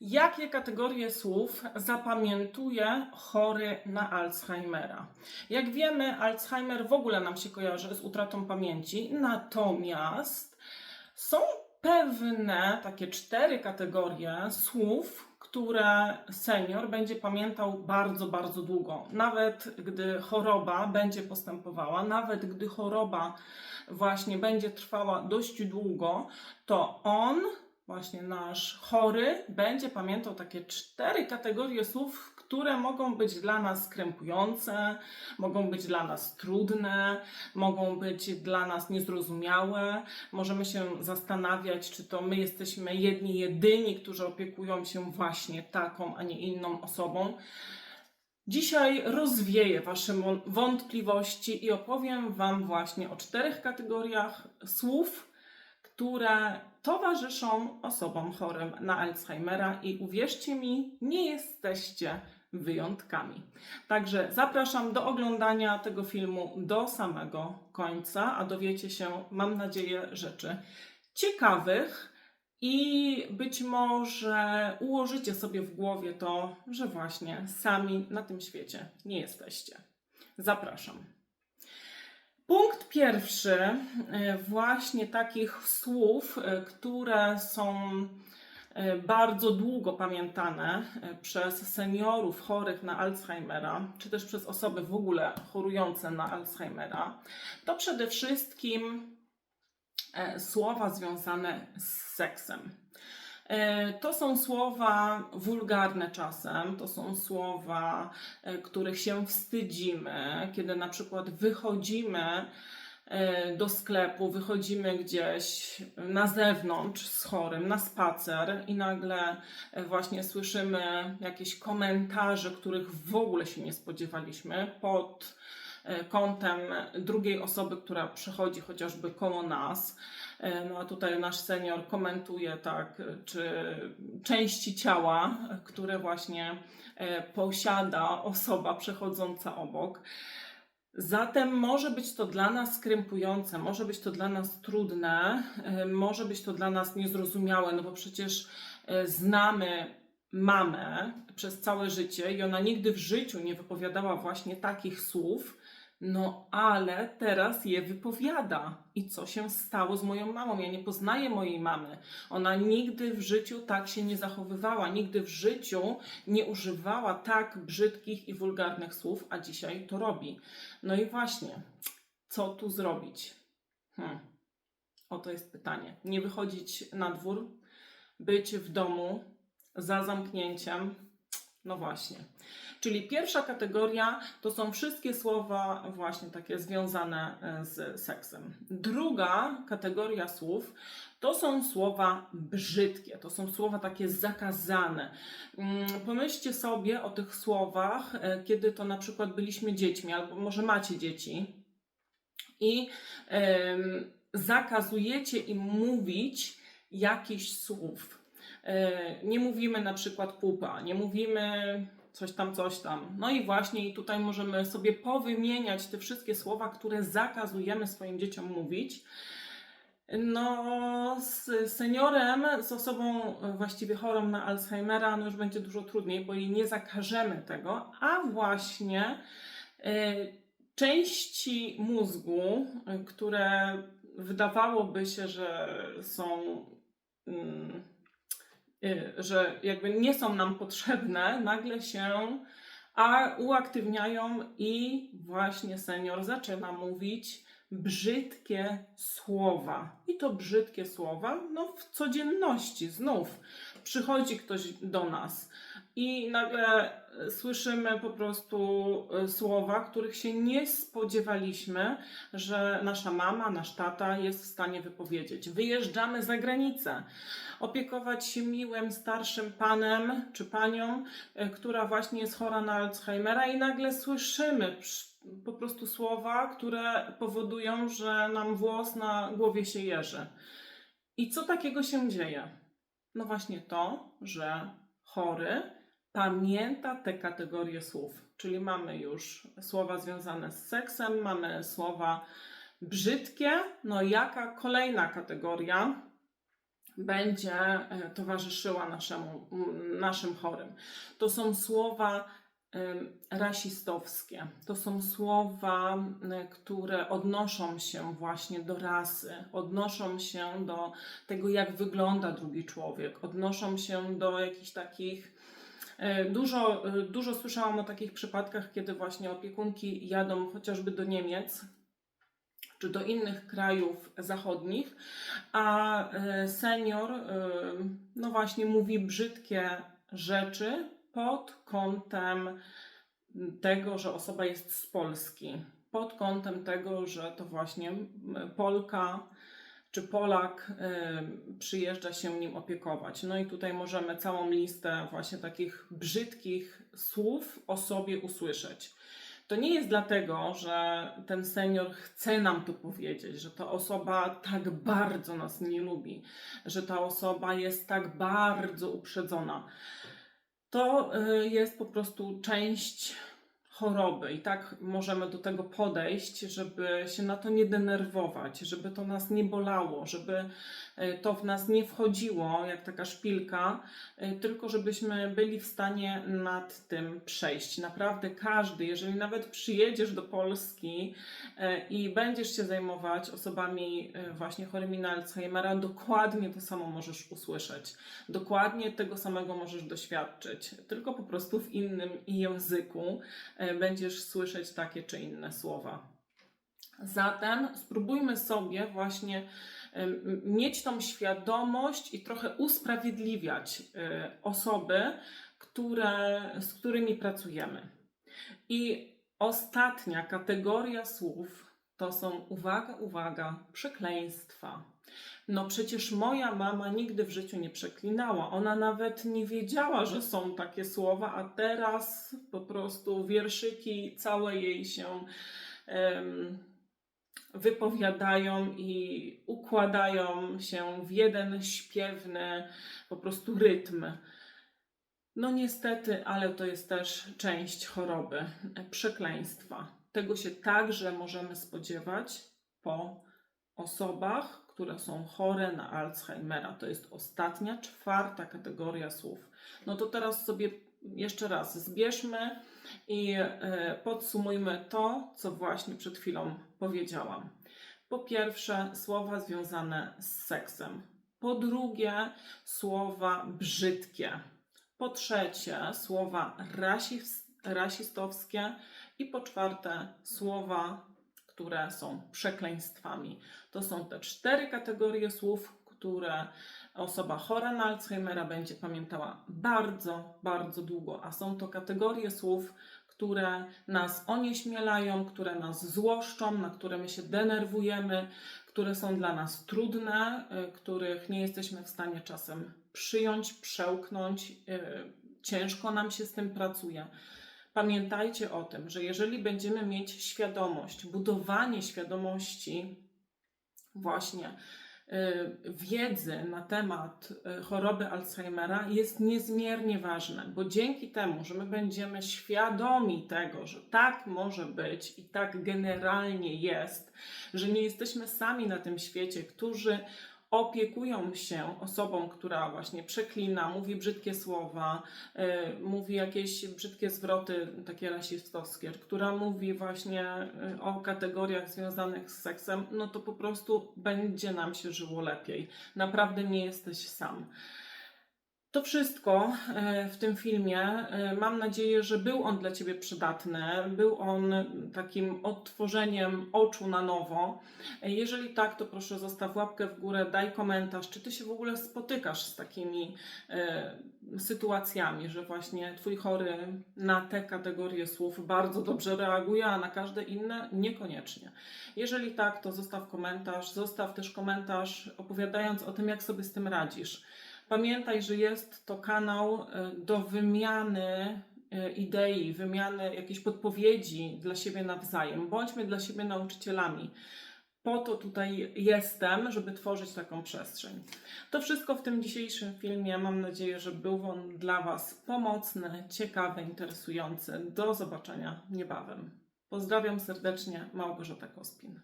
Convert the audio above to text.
Jakie kategorie słów zapamiętuje chory na Alzheimera? Jak wiemy, Alzheimer w ogóle nam się kojarzy z utratą pamięci, natomiast są pewne takie cztery kategorie słów, które senior będzie pamiętał bardzo, bardzo długo. Nawet gdy choroba będzie postępowała, nawet gdy choroba właśnie będzie trwała dość długo, to on właśnie nasz chory będzie pamiętał takie cztery kategorie słów, które mogą być dla nas krępujące, mogą być dla nas trudne, mogą być dla nas niezrozumiałe. Możemy się zastanawiać, czy to my jesteśmy jedni, jedyni, którzy opiekują się właśnie taką, a nie inną osobą. Dzisiaj rozwieję Wasze wątpliwości i opowiem Wam właśnie o czterech kategoriach słów, które towarzyszą osobom chorym na Alzheimera i uwierzcie mi, nie jesteście wyjątkami. Także zapraszam do oglądania tego filmu do samego końca, a dowiecie się, mam nadzieję, rzeczy ciekawych i być może ułożycie sobie w głowie to, że właśnie sami na tym świecie nie jesteście. Zapraszam. Punkt pierwszy, e, właśnie takich słów, e, które są e, bardzo długo pamiętane przez seniorów chorych na Alzheimera, czy też przez osoby w ogóle chorujące na Alzheimera, to przede wszystkim słowa związane z seksem. E, To są słowa wulgarne czasem, to są słowa, e, których się wstydzimy, kiedy na przykład wychodzimy e, do sklepu, wychodzimy gdzieś na zewnątrz z chorym, na spacer i nagle właśnie słyszymy jakieś komentarze, których w ogóle się nie spodziewaliśmy pod kątem drugiej osoby, która przechodzi chociażby koło nas. E, No a tutaj nasz senior komentuje tak, czy części ciała, które właśnie e, posiada osoba przechodząca obok. Zatem może być to dla nas krępujące, może być to dla nas trudne, e, może być to dla nas niezrozumiałe, no bo przecież e, znamy mamę przez całe życie i ona nigdy w życiu nie wypowiadała właśnie takich słów, no ale teraz je wypowiada. I co się stało z moją mamą? Ja nie poznaję mojej mamy. Ona nigdy w życiu tak się nie zachowywała, nigdy w życiu nie używała tak brzydkich i wulgarnych słów, a dzisiaj to robi. No i właśnie, co tu zrobić? Hmm. Oto jest pytanie. Nie wychodzić na dwór, być w domu za zamknięciem. No właśnie. Czyli pierwsza kategoria to są wszystkie słowa właśnie takie związane e, z seksem. Druga kategoria słów to są słowa brzydkie, to są słowa takie zakazane. Mm, Pomyślcie sobie o tych słowach, e, kiedy to na przykład byliśmy dziećmi, albo może macie dzieci i em, zakazujecie im mówić jakichś słów. E, Nie mówimy na przykład pupa, nie mówimy coś tam, coś tam. No i właśnie i tutaj możemy sobie powymieniać te wszystkie słowa, które zakazujemy swoim dzieciom mówić. No, z seniorem, z osobą właściwie chorą na Alzheimera, no już będzie dużo trudniej, bo jej nie zakażemy tego, a właśnie e, części mózgu, które wydawałoby się, że są. y, że jakby nie są nam potrzebne, nagle się a uaktywniają i właśnie senior zaczyna mówić brzydkie słowa. I to brzydkie słowa, no w codzienności znów przychodzi ktoś do nas i nagle e, słyszymy po prostu e, słowa, których się nie spodziewaliśmy, że nasza mama, nasz tata jest w stanie wypowiedzieć. Wyjeżdżamy za granicę, opiekować się miłym, starszym panem czy panią, e, która właśnie jest chora na Alzheimera i nagle słyszymy po prostu słowa, które powodują, że nam włos na głowie się jeży. I co takiego się dzieje? No właśnie to, że chory pamięta te kategorie słów. Czyli mamy już słowa związane z seksem, mamy słowa brzydkie. No jaka kolejna kategoria będzie e, towarzyszyła naszemu, naszym chorym. To są słowa rasistowskie. To są słowa, które odnoszą się właśnie do rasy, odnoszą się do tego, jak wygląda drugi człowiek, odnoszą się do jakichś takich. E, Dużo, e, dużo słyszałam o takich przypadkach, kiedy właśnie opiekunki jadą chociażby do Niemiec czy do innych krajów zachodnich, a e, senior, no właśnie, mówi brzydkie rzeczy pod kątem tego, że osoba jest z Polski, pod kątem tego, że to właśnie Polka czy Polak e, przyjeżdża się nim opiekować. No i tutaj możemy całą listę właśnie takich brzydkich słów o sobie usłyszeć. To nie jest dlatego, że ten senior chce nam to powiedzieć, że ta osoba tak bardzo nas nie lubi, że ta osoba jest tak bardzo uprzedzona. To y, jest po prostu część choroby. I tak możemy do tego podejść, żeby się na to nie denerwować, żeby to nas nie bolało, żeby to w nas nie wchodziło jak taka szpilka, y, tylko żebyśmy byli w stanie nad tym przejść. Naprawdę każdy, jeżeli nawet przyjedziesz do Polski y, i będziesz się zajmować osobami właśnie chorymi na Alzheimera, dokładnie to samo możesz usłyszeć. Dokładnie tego samego możesz doświadczyć, tylko po prostu w innym języku e, będziesz słyszeć takie czy inne słowa. Zatem spróbujmy sobie właśnie mieć tą świadomość i trochę usprawiedliwiać e, osoby, które, z którymi pracujemy. I ostatnia kategoria słów to są, uwaga, uwaga, przekleństwa. No przecież moja mama nigdy w życiu nie przeklinała. Ona nawet nie wiedziała, że są takie słowa, a teraz po prostu wierszyki całe jej się em, wypowiadają i układają się w jeden śpiewny po prostu rytm. No niestety, ale to jest też część choroby, przekleństwa. Tego się także możemy spodziewać po osobach, które są chore na Alzheimera. To jest ostatnia, czwarta kategoria słów. No to teraz sobie jeszcze raz zbierzmy i e, podsumujmy to, co właśnie przed chwilą powiedziałam. Po pierwsze, słowa związane z seksem. Po drugie, słowa brzydkie. Po trzecie, słowa rasis- rasistowskie. I po czwarte, słowa, które są przekleństwami. To są te cztery kategorie słów, które osoba chora na Alzheimera będzie pamiętała bardzo, bardzo długo. A są to kategorie słów, które nas onieśmielają, które nas złoszczą, na które my się denerwujemy, które są dla nas trudne, y, których nie jesteśmy w stanie czasem przyjąć, przełknąć. y, Ciężko nam się z tym pracuje. Pamiętajcie o tym, że jeżeli będziemy mieć świadomość, budowanie świadomości właśnie wiedzy na temat y, choroby Alzheimera jest niezmiernie ważne, bo dzięki temu, że my będziemy świadomi tego, że tak może być i tak generalnie jest, że nie jesteśmy sami na tym świecie, którzy opiekują się osobą, która właśnie przeklina, mówi brzydkie słowa, y, mówi jakieś brzydkie zwroty takie rasistowskie, która mówi właśnie y, o kategoriach związanych z seksem, no to po prostu będzie nam się żyło lepiej. Naprawdę nie jesteś sam. To wszystko e, w tym filmie. E, Mam nadzieję, że był on dla Ciebie przydatny. Był on takim odtworzeniem oczu na nowo. E, Jeżeli tak, to proszę zostaw łapkę w górę, daj komentarz, czy Ty się w ogóle spotykasz z takimi e, sytuacjami, że właśnie Twój chory na te kategorie słów bardzo dobrze reaguje, a na każde inne niekoniecznie. Jeżeli tak, to zostaw komentarz. Zostaw też komentarz opowiadając o tym, jak sobie z tym radzisz. Pamiętaj, że jest to kanał e, do wymiany e, idei, wymiany jakiejś podpowiedzi dla siebie nawzajem. Bądźmy dla siebie nauczycielami. Po to tutaj jestem, żeby tworzyć taką przestrzeń. To wszystko w tym dzisiejszym filmie. Mam nadzieję, że był on dla Was pomocny, ciekawy, interesujący. Do zobaczenia niebawem. Pozdrawiam serdecznie, Małgorzata Kospin.